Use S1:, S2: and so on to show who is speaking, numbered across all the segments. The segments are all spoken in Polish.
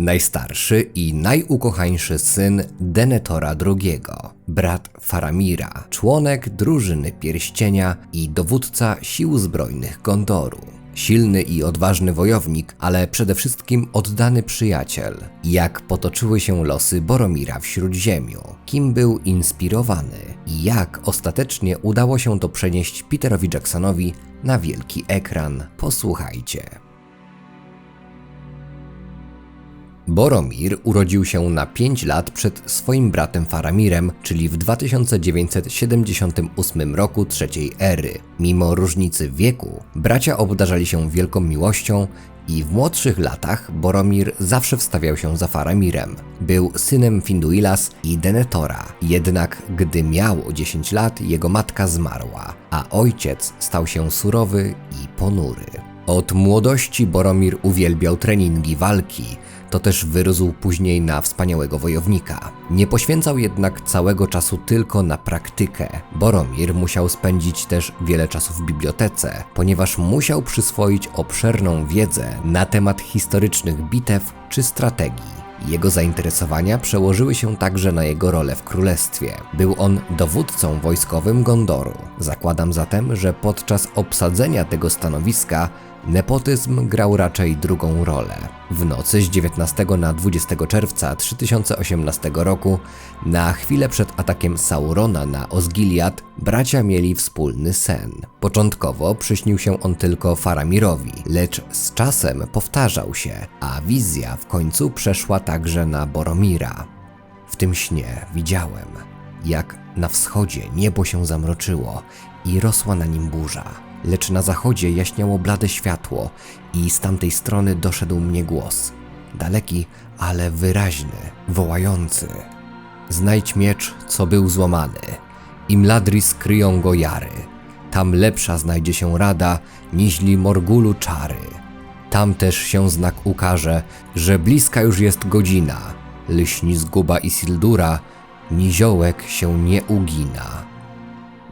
S1: najstarszy i najukochańszy syn Denetora II, brat Faramira, członek drużyny pierścienia i dowódca sił zbrojnych Gondoru. Silny i odważny wojownik, ale przede wszystkim oddany przyjaciel. Jak potoczyły się losy Boromira w Śródziemiu, kim był inspirowany i jak ostatecznie udało się to przenieść Peterowi Jacksonowi na wielki ekran. Posłuchajcie. Boromir urodził się na 5 lat przed swoim bratem Faramirem, czyli w 2978 roku trzeciej ery. Mimo różnicy wieku, bracia obdarzali się wielką miłością i w młodszych latach Boromir zawsze wstawiał się za Faramirem. Był synem Finduilas i Denetora, jednak gdy miał 10 lat, jego matka zmarła, a ojciec stał się surowy i ponury. Od młodości Boromir uwielbiał treningi walki, to też wyrósł później na wspaniałego wojownika. Nie poświęcał jednak całego czasu tylko na praktykę. Boromir musiał spędzić też wiele czasu w bibliotece, ponieważ musiał przyswoić obszerną wiedzę na temat historycznych bitew czy strategii. Jego zainteresowania przełożyły się także na jego rolę w królestwie. Był on dowódcą wojskowym Gondoru. Zakładam zatem, że podczas obsadzenia tego stanowiska Nepotyzm grał raczej drugą rolę. W nocy z 19 na 20 czerwca 3018 roku, na chwilę przed atakiem Saurona na Osgiliad, bracia mieli wspólny sen. Początkowo przyśnił się on tylko Faramirowi, lecz z czasem powtarzał się, a wizja w końcu przeszła także na Boromira. W tym śnie widziałem, jak na wschodzie niebo się zamroczyło i rosła na nim burza lecz na zachodzie jaśniało blade światło i z tamtej strony doszedł mnie głos. Daleki, ale wyraźny, wołający. Znajdź miecz, co był złamany. Imladris kryją go jary. Tam lepsza znajdzie się rada, niźli Morgulu czary. Tam też się znak ukaże, że bliska już jest godzina. Lśni zguba Isildura, niziołek się nie ugina.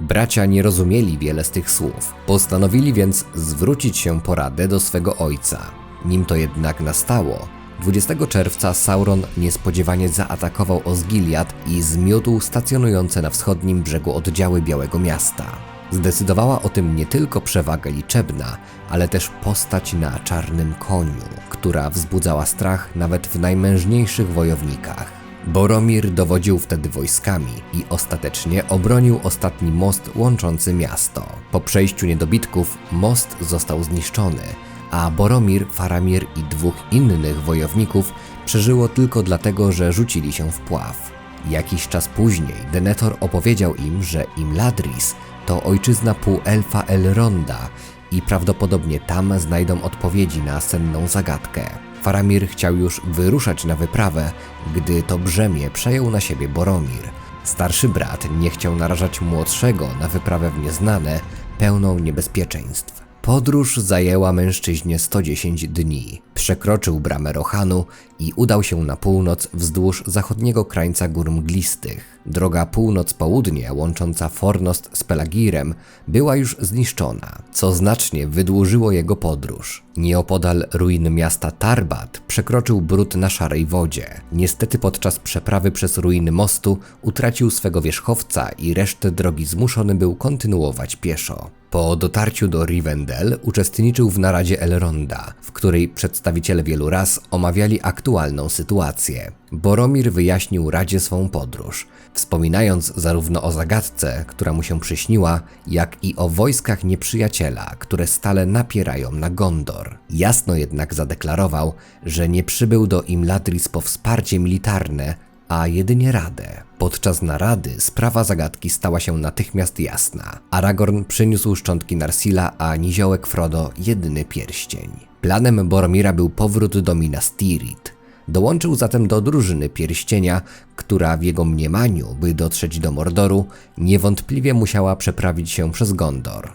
S1: Bracia nie rozumieli wiele z tych słów, postanowili więc zwrócić się poradę do swego ojca. Nim to jednak nastało, 20 czerwca Sauron niespodziewanie zaatakował Osgiliad i zmiótł stacjonujące na wschodnim brzegu oddziały Białego Miasta. Zdecydowała o tym nie tylko przewaga liczebna, ale też postać na czarnym koniu, która wzbudzała strach nawet w najmężniejszych wojownikach. Boromir dowodził wtedy wojskami i ostatecznie obronił ostatni most łączący miasto. Po przejściu niedobitków most został zniszczony, a Boromir, Faramir i dwóch innych wojowników przeżyło tylko dlatego, że rzucili się w pław. Jakiś czas później Denethor opowiedział im, że Imladris to ojczyzna półelfa Elronda i prawdopodobnie tam znajdą odpowiedzi na senną zagadkę. Faramir chciał już wyruszać na wyprawę, gdy to brzemię przejął na siebie Boromir. Starszy brat nie chciał narażać młodszego na wyprawę w nieznane, pełną niebezpieczeństw. Podróż zajęła mężczyźnie 110 dni. Przekroczył bramę Rohanu i udał się na północ wzdłuż zachodniego krańca gór mglistych. Droga północ-południe łącząca Fornost z Pelagirem była już zniszczona, co znacznie wydłużyło jego podróż. Nieopodal ruin miasta Tarbat przekroczył brud na szarej wodzie. Niestety podczas przeprawy przez ruiny mostu utracił swego wierzchowca i resztę drogi zmuszony był kontynuować pieszo. Po dotarciu do Rivendell uczestniczył w naradzie Elronda, w której przedstawiciele wielu ras omawiali aktualną sytuację. Boromir wyjaśnił Radzie swą podróż, wspominając zarówno o zagadce, która mu się przyśniła, jak i o wojskach nieprzyjaciela, które stale napierają na Gondor. Jasno jednak zadeklarował, że nie przybył do Imladris po wsparcie militarne, a jedynie radę. Podczas narady sprawa zagadki stała się natychmiast jasna. Aragorn przyniósł szczątki Narsila, a niziołek Frodo jedyny pierścień. Planem Boromira był powrót do Minas Tirith. Dołączył zatem do drużyny pierścienia, która w jego mniemaniu, by dotrzeć do Mordoru, niewątpliwie musiała przeprawić się przez Gondor.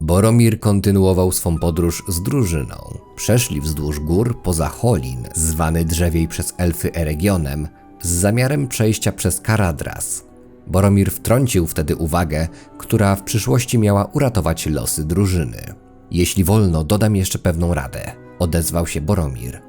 S1: Boromir kontynuował swą podróż z drużyną. Przeszli wzdłuż gór poza Holin, zwany drzewiej przez elfy Eregionem, z zamiarem przejścia przez Karadras. Boromir wtrącił wtedy uwagę, która w przyszłości miała uratować losy drużyny. Jeśli wolno, dodam jeszcze pewną radę. Odezwał się Boromir.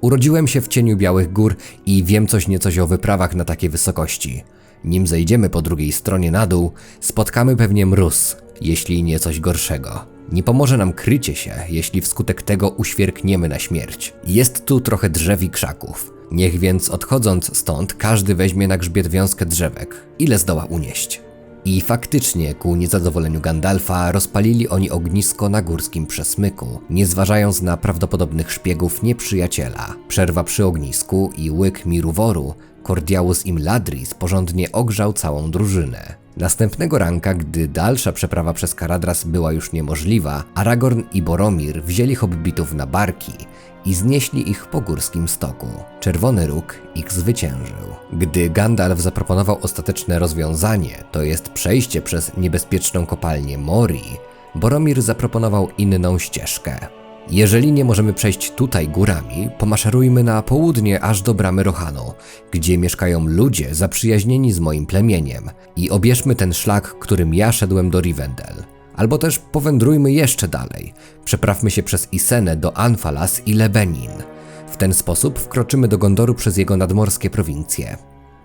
S1: Urodziłem się w cieniu Białych Gór i wiem coś niecoś o wyprawach na takiej wysokości. Nim zejdziemy po drugiej stronie na dół, spotkamy pewnie mróz, jeśli nie coś gorszego. Nie pomoże nam krycie się, jeśli wskutek tego uświerkniemy na śmierć. Jest tu trochę drzew i krzaków. Niech więc odchodząc stąd każdy weźmie na grzbiet wiązkę drzewek, ile zdoła unieść. I faktycznie, ku niezadowoleniu Gandalfa, rozpalili oni ognisko na górskim przesmyku, nie zważając na prawdopodobnych szpiegów nieprzyjaciela. Przerwa przy ognisku i łyk miruworu, Cordiaus Imladris porządnie ogrzał całą drużynę. Następnego ranka, gdy dalsza przeprawa przez Karadras była już niemożliwa, Aragorn i Boromir wzięli hobbitów na barki i znieśli ich po górskim stoku. Czerwony Róg ich zwyciężył. Gdy Gandalf zaproponował ostateczne rozwiązanie, to jest przejście przez niebezpieczną kopalnię Mori, Boromir zaproponował inną ścieżkę. Jeżeli nie możemy przejść tutaj górami, pomaszerujmy na południe aż do bramy Rohanu, gdzie mieszkają ludzie zaprzyjaźnieni z moim plemieniem i obierzmy ten szlak, którym ja szedłem do Rivendell. Albo też powędrujmy jeszcze dalej. Przeprawmy się przez Isenę do Anfalas i Lebenin. W ten sposób wkroczymy do Gondoru przez jego nadmorskie prowincje.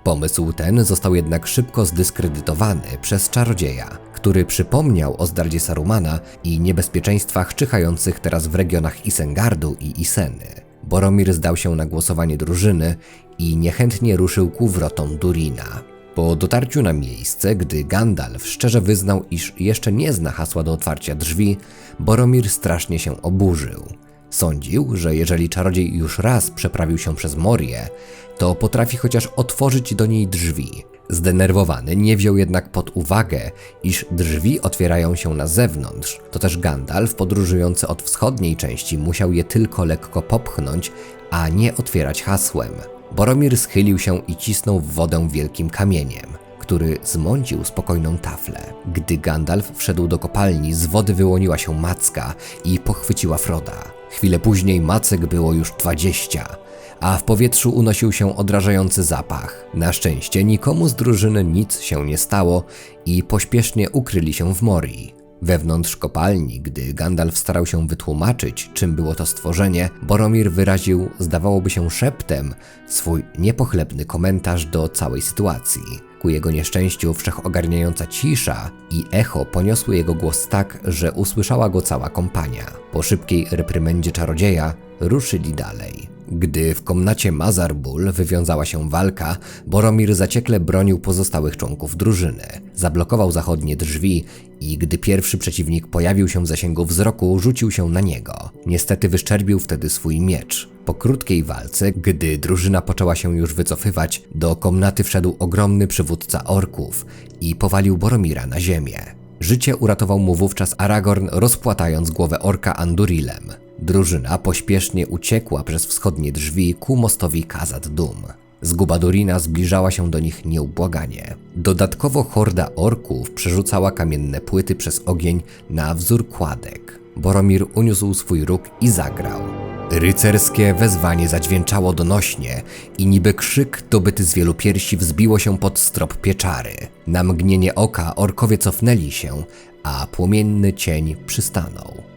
S1: Pomysł ten został jednak szybko zdyskredytowany przez czarodzieja, który przypomniał o zdradzie Sarumana i niebezpieczeństwach czyhających teraz w regionach Isengardu i Iseny. Boromir zdał się na głosowanie drużyny i niechętnie ruszył ku wrotom Durina. Po dotarciu na miejsce, gdy Gandalf szczerze wyznał, iż jeszcze nie zna hasła do otwarcia drzwi, Boromir strasznie się oburzył. Sądził, że jeżeli czarodziej już raz przeprawił się przez Morię, to potrafi chociaż otworzyć do niej drzwi. Zdenerwowany nie wziął jednak pod uwagę, iż drzwi otwierają się na zewnątrz. To też Gandalf, podróżujący od wschodniej części, musiał je tylko lekko popchnąć, a nie otwierać hasłem. Boromir schylił się i cisnął w wodę wielkim kamieniem, który zmącił spokojną taflę. Gdy Gandalf wszedł do kopalni, z wody wyłoniła się macka i pochwyciła Froda. Chwilę później macek było już dwadzieścia, a w powietrzu unosił się odrażający zapach. Na szczęście nikomu z drużyny nic się nie stało i pośpiesznie ukryli się w Morii. Wewnątrz kopalni, gdy Gandalf starał się wytłumaczyć, czym było to stworzenie, Boromir wyraził, zdawałoby się szeptem, swój niepochlebny komentarz do całej sytuacji. Ku jego nieszczęściu wszechogarniająca cisza i echo poniosły jego głos tak, że usłyszała go cała kompania. Po szybkiej reprymendzie czarodzieja ruszyli dalej. Gdy w komnacie Mazarbul wywiązała się walka, Boromir zaciekle bronił pozostałych członków drużyny. Zablokował zachodnie drzwi i gdy pierwszy przeciwnik pojawił się w zasięgu wzroku, rzucił się na niego. Niestety wyszczerbił wtedy swój miecz. Po krótkiej walce, gdy drużyna poczęła się już wycofywać, do komnaty wszedł ogromny przywódca orków i powalił Boromira na ziemię. Życie uratował mu wówczas Aragorn, rozpłatając głowę orka Andurilem. Drużyna pośpiesznie uciekła przez wschodnie drzwi ku mostowi Kazad Dum. Zguba Durina zbliżała się do nich nieubłaganie. Dodatkowo horda orków przerzucała kamienne płyty przez ogień na wzór kładek. Boromir uniósł swój róg i zagrał. Rycerskie wezwanie zadźwięczało donośnie i niby krzyk dobyty z wielu piersi wzbiło się pod strop pieczary. Na mgnienie oka orkowie cofnęli się, a płomienny cień przystanął.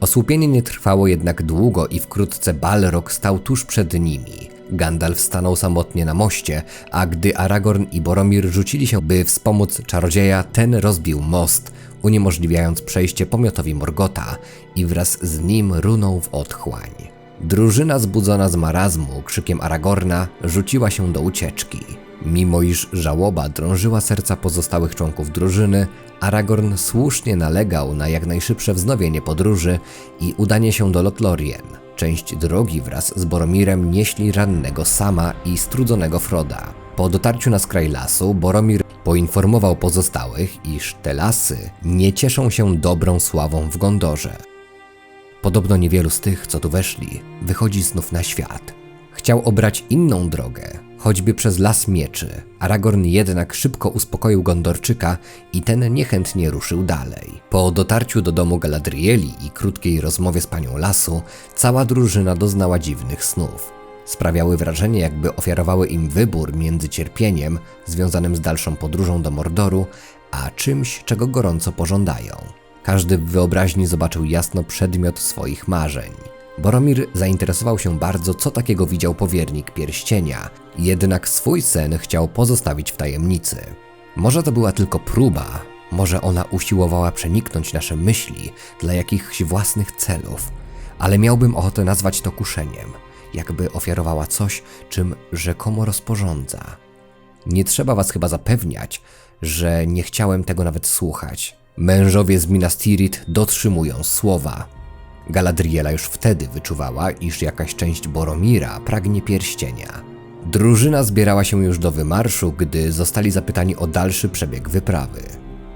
S1: Osłupienie nie trwało jednak długo i wkrótce Balrog stał tuż przed nimi. Gandalf stanął samotnie na moście, a gdy Aragorn i Boromir rzucili się, by wspomóc czarodzieja, ten rozbił most, uniemożliwiając przejście pomiotowi Morgota i wraz z nim runął w otchłań. Drużyna zbudzona z marazmu krzykiem Aragorna rzuciła się do ucieczki. Mimo iż żałoba drążyła serca pozostałych członków drużyny, Aragorn słusznie nalegał na jak najszybsze wznowienie podróży i udanie się do Lothlorien. Część drogi wraz z Boromirem nieśli rannego Sama i strudzonego Froda. Po dotarciu na skraj lasu, Boromir poinformował pozostałych, iż te lasy nie cieszą się dobrą sławą w Gondorze. Podobno niewielu z tych, co tu weszli, wychodzi znów na świat. Chciał obrać inną drogę, choćby przez las mieczy. Aragorn jednak szybko uspokoił Gondorczyka i ten niechętnie ruszył dalej. Po dotarciu do domu Galadrieli i krótkiej rozmowie z panią lasu, cała drużyna doznała dziwnych snów. Sprawiały wrażenie, jakby ofiarowały im wybór między cierpieniem związanym z dalszą podróżą do Mordoru, a czymś, czego gorąco pożądają. Każdy w wyobraźni zobaczył jasno przedmiot swoich marzeń. Boromir zainteresował się bardzo, co takiego widział powiernik pierścienia, jednak swój sen chciał pozostawić w tajemnicy. Może to była tylko próba, może ona usiłowała przeniknąć nasze myśli dla jakichś własnych celów, ale miałbym ochotę nazwać to kuszeniem, jakby ofiarowała coś, czym rzekomo rozporządza. Nie trzeba was chyba zapewniać, że nie chciałem tego nawet słuchać. Mężowie z Minas Tirith dotrzymują słowa. Galadriela już wtedy wyczuwała, iż jakaś część Boromira pragnie pierścienia. Drużyna zbierała się już do wymarszu, gdy zostali zapytani o dalszy przebieg wyprawy.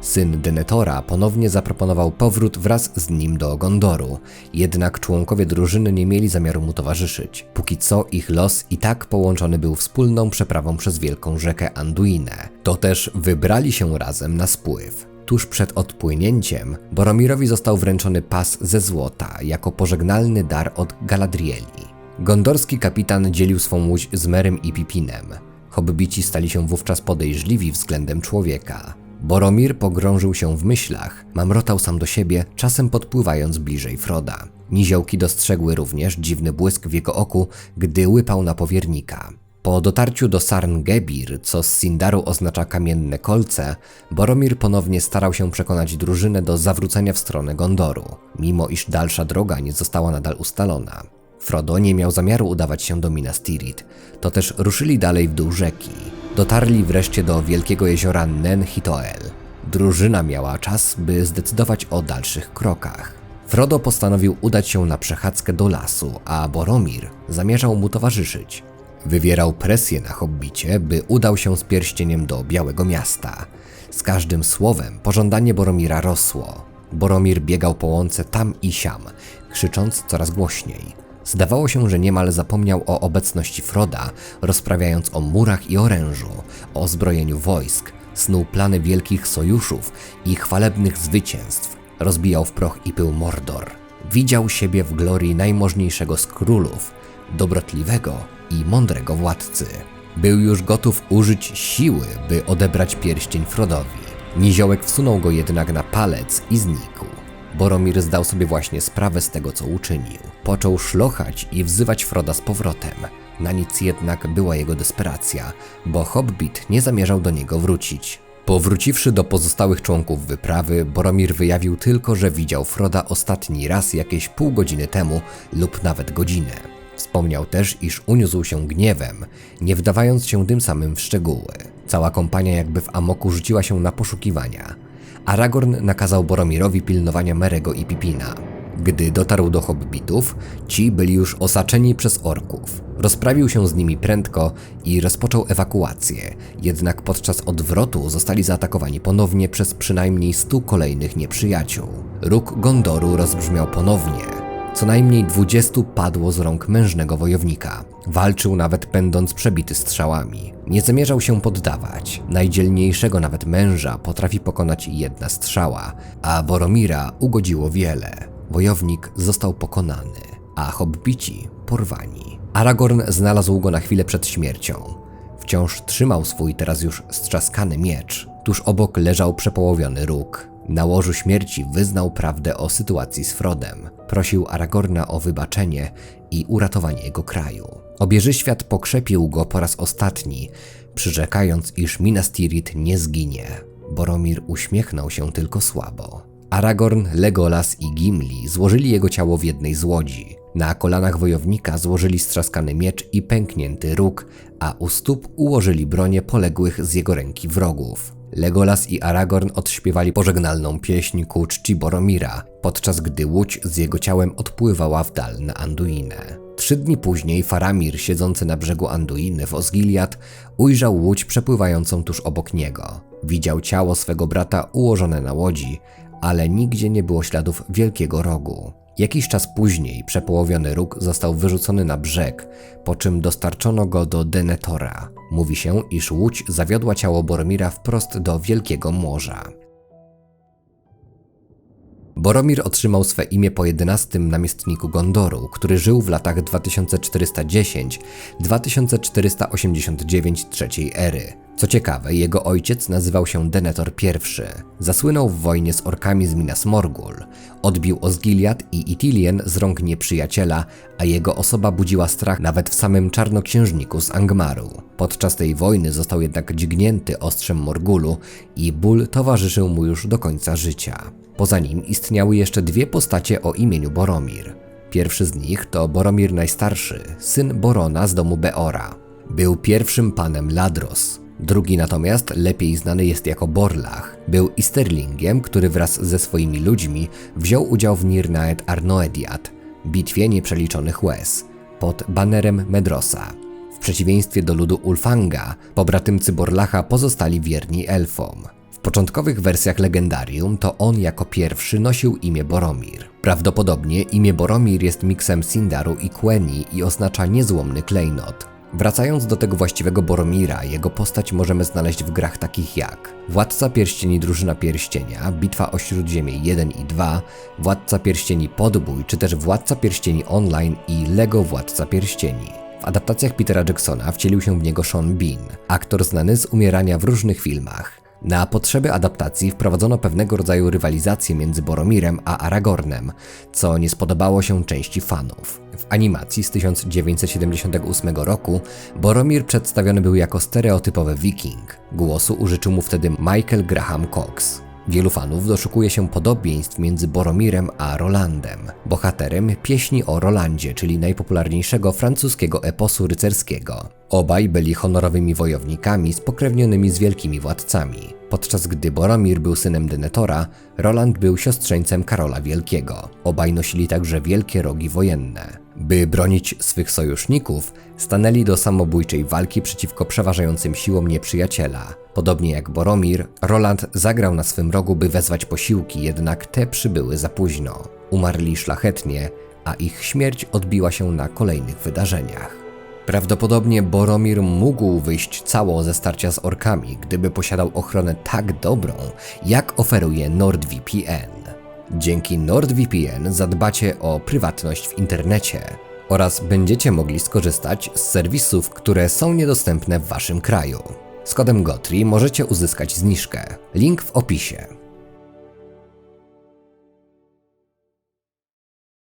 S1: Syn Denetora ponownie zaproponował powrót wraz z nim do Gondoru, jednak członkowie drużyny nie mieli zamiaru mu towarzyszyć. Póki co ich los i tak połączony był wspólną przeprawą przez wielką rzekę Anduinę. To też wybrali się razem na spływ. Tuż przed odpłynięciem Boromirowi został wręczony pas ze złota jako pożegnalny dar od Galadrieli. Gondorski kapitan dzielił swą łódź z Merem i Pipinem. Hobbici stali się wówczas podejrzliwi względem człowieka. Boromir pogrążył się w myślach, mamrotał sam do siebie, czasem podpływając bliżej Froda. Niziołki dostrzegły również dziwny błysk w jego oku, gdy łypał na powiernika. Po dotarciu do Sarn Gebir, co z Sindaru oznacza kamienne kolce, Boromir ponownie starał się przekonać drużynę do zawrócenia w stronę Gondoru, mimo iż dalsza droga nie została nadal ustalona. Frodo nie miał zamiaru udawać się do Minas Tirith, to też ruszyli dalej w dół rzeki. Dotarli wreszcie do wielkiego jeziora Nen Hitoel. Drużyna miała czas, by zdecydować o dalszych krokach. Frodo postanowił udać się na przechadzkę do lasu, a Boromir zamierzał mu towarzyszyć. Wywierał presję na hobbicie, by udał się z pierścieniem do Białego Miasta. Z każdym słowem pożądanie Boromira rosło. Boromir biegał po łące tam i siam, krzycząc coraz głośniej. Zdawało się, że niemal zapomniał o obecności Froda, rozprawiając o murach i orężu, o zbrojeniu wojsk, snuł plany wielkich sojuszów i chwalebnych zwycięstw, rozbijał w proch i pył Mordor. Widział siebie w glorii najmożniejszego z królów, dobrotliwego i mądrego władcy. Był już gotów użyć siły, by odebrać pierścień Frodowi. Niziołek wsunął go jednak na palec i znikł. Boromir zdał sobie właśnie sprawę z tego, co uczynił. Począł szlochać i wzywać Froda z powrotem. Na nic jednak była jego desperacja, bo Hobbit nie zamierzał do niego wrócić. Powróciwszy do pozostałych członków wyprawy, Boromir wyjawił tylko, że widział Froda ostatni raz jakieś pół godziny temu lub nawet godzinę. Wspomniał też, iż uniósł się gniewem, nie wdawając się tym samym w szczegóły. Cała kompania jakby w amoku rzuciła się na poszukiwania. Aragorn nakazał Boromirowi pilnowania Merego i Pipina. Gdy dotarł do hobbitów, ci byli już osaczeni przez orków. Rozprawił się z nimi prędko i rozpoczął ewakuację, jednak podczas odwrotu zostali zaatakowani ponownie przez przynajmniej stu kolejnych nieprzyjaciół. Róg Gondoru rozbrzmiał ponownie, co najmniej dwudziestu padło z rąk mężnego wojownika. Walczył nawet będąc przebity strzałami. Nie zamierzał się poddawać. Najdzielniejszego nawet męża potrafi pokonać jedna strzała, a Boromira ugodziło wiele. Wojownik został pokonany, a hobbici porwani. Aragorn znalazł go na chwilę przed śmiercią. Wciąż trzymał swój teraz już strzaskany miecz. Tuż obok leżał przepołowiony róg. Na łożu śmierci wyznał prawdę o sytuacji z Frodem. Prosił Aragorna o wybaczenie i uratowanie jego kraju. Obieży świat pokrzepił go po raz ostatni, przyrzekając, iż Minas Tirith nie zginie. Boromir uśmiechnął się tylko słabo. Aragorn, Legolas i Gimli złożyli jego ciało w jednej z łodzi. Na kolanach wojownika złożyli strzaskany miecz i pęknięty róg, a u stóp ułożyli bronię poległych z jego ręki wrogów. Legolas i Aragorn odśpiewali pożegnalną pieśń ku czci Boromira, podczas gdy łódź z jego ciałem odpływała w dal na Anduinę. Trzy dni później Faramir, siedzący na brzegu Anduiny w Osgiliad, ujrzał łódź przepływającą tuż obok niego. Widział ciało swego brata ułożone na łodzi, ale nigdzie nie było śladów wielkiego rogu. Jakiś czas później przepołowiony róg został wyrzucony na brzeg, po czym dostarczono go do Denetora. Mówi się, iż łódź zawiodła ciało Boromira wprost do Wielkiego Morza. Boromir otrzymał swe imię po 11 namiestniku Gondoru, który żył w latach 2410-2489 trzeciej ery. Co ciekawe, jego ojciec nazywał się Denethor I. Zasłynął w wojnie z orkami z Minas Morgul. Odbił Osgiliath i Itilien z rąk nieprzyjaciela, a jego osoba budziła strach nawet w samym czarnoksiężniku z Angmaru. Podczas tej wojny został jednak dźgnięty ostrzem Morgulu i ból towarzyszył mu już do końca życia. Poza nim istniały jeszcze dwie postacie o imieniu Boromir. Pierwszy z nich to Boromir Najstarszy, syn Borona z domu Beora. Był pierwszym panem Ladros. Drugi natomiast lepiej znany jest jako Borlach. Był Easterlingiem, który wraz ze swoimi ludźmi wziął udział w Nirnaed Arnoediad, bitwie nieprzeliczonych łez, pod banerem Medrosa. W przeciwieństwie do ludu Ulfanga, pobratymcy Borlacha pozostali wierni elfom. W początkowych wersjach legendarium to on jako pierwszy nosił imię Boromir. Prawdopodobnie imię Boromir jest miksem Sindaru i Queni i oznacza niezłomny klejnot. Wracając do tego właściwego Boromira, jego postać możemy znaleźć w grach takich jak Władca Pierścieni Drużyna Pierścienia, Bitwa o Śródziemie 1 i 2, Władca Pierścieni Podbój, czy też Władca Pierścieni Online i Lego Władca Pierścieni. W adaptacjach Petera Jacksona wcielił się w niego Sean Bean, aktor znany z umierania w różnych filmach. Na potrzeby adaptacji wprowadzono pewnego rodzaju rywalizację między Boromirem a Aragornem, co nie spodobało się części fanów. W animacji z 1978 roku Boromir przedstawiony był jako stereotypowy wiking. Głosu użyczył mu wtedy Michael Graham Cox. Wielu fanów doszukuje się podobieństw między Boromirem a Rolandem, bohaterem pieśni o Rolandzie, czyli najpopularniejszego francuskiego eposu rycerskiego. Obaj byli honorowymi wojownikami spokrewnionymi z wielkimi władcami. Podczas gdy Boromir był synem Denethora, Roland był siostrzeńcem Karola Wielkiego. Obaj nosili także wielkie rogi wojenne. By bronić swych sojuszników, stanęli do samobójczej walki przeciwko przeważającym siłom nieprzyjaciela. Podobnie jak Boromir, Roland zagrał na swym rogu, by wezwać posiłki, jednak te przybyły za późno. Umarli szlachetnie, a ich śmierć odbiła się na kolejnych wydarzeniach. Prawdopodobnie Boromir mógł wyjść cało ze starcia z orkami, gdyby posiadał ochronę tak dobrą, jak oferuje NordVPN. Dzięki NordVPN zadbacie o prywatność w internecie oraz będziecie mogli skorzystać z serwisów, które są niedostępne w waszym kraju. Z kodem GOTRI możecie uzyskać zniżkę. Link w opisie.